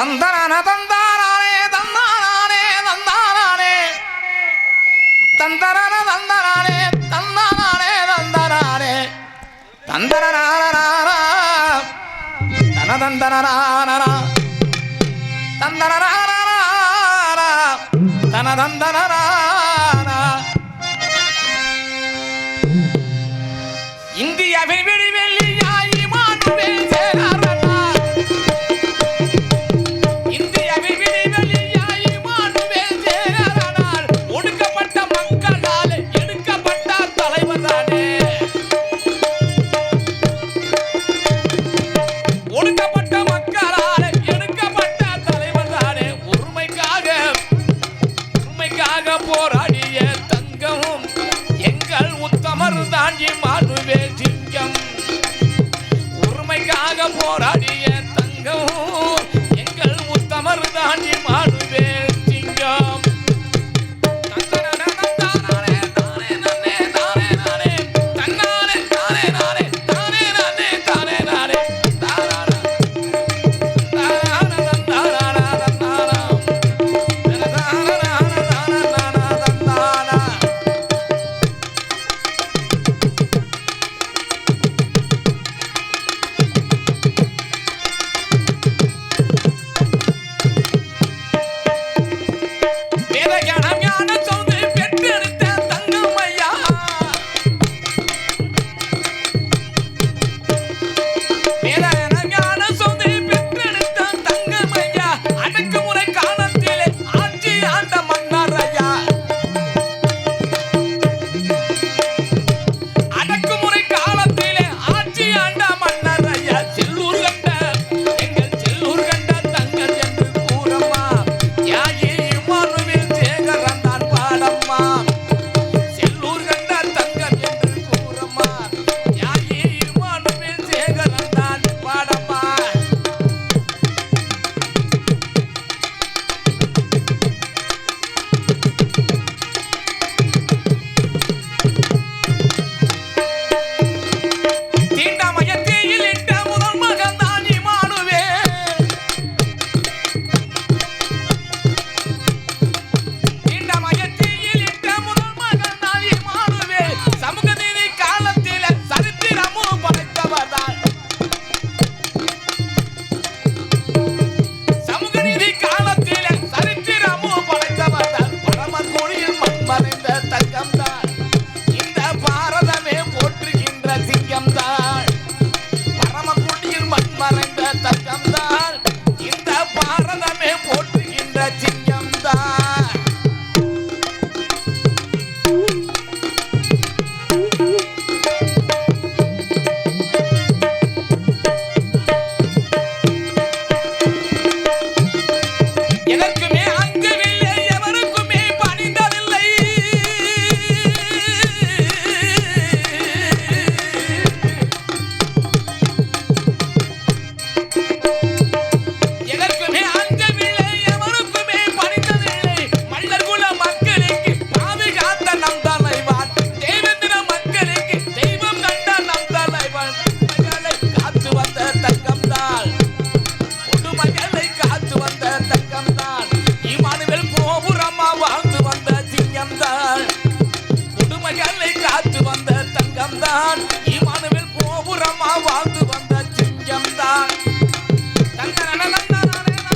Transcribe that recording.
தந்தனான தந்தாரானே தந்தாரானே தந்தாரானே தந்தரான தந்தரானே தந்தாரானே தந்தரானே தந்தரனாரா தன தந்தனரானரா தந்தனரானரா தன தந்தனரானா இந்தியாவின் விடிவெளியில் உரிமைக்காக போராடிய தங்கம் எங்கள் உத்தமர் தாண்டி மாடுவே சிங்கம். உரிமைக்காக போராடிய தங்கம் எங்கள் உத்தமர் தாண்டி மாடு எல்லாம் வாழ்ந்து வந்த தீயந்தான் குடுமைகளை காத்து வந்த தங்கம்தான். இமானுவில் கோபுரமா வாழ்ந்து வந்த சிங்கம்தான்.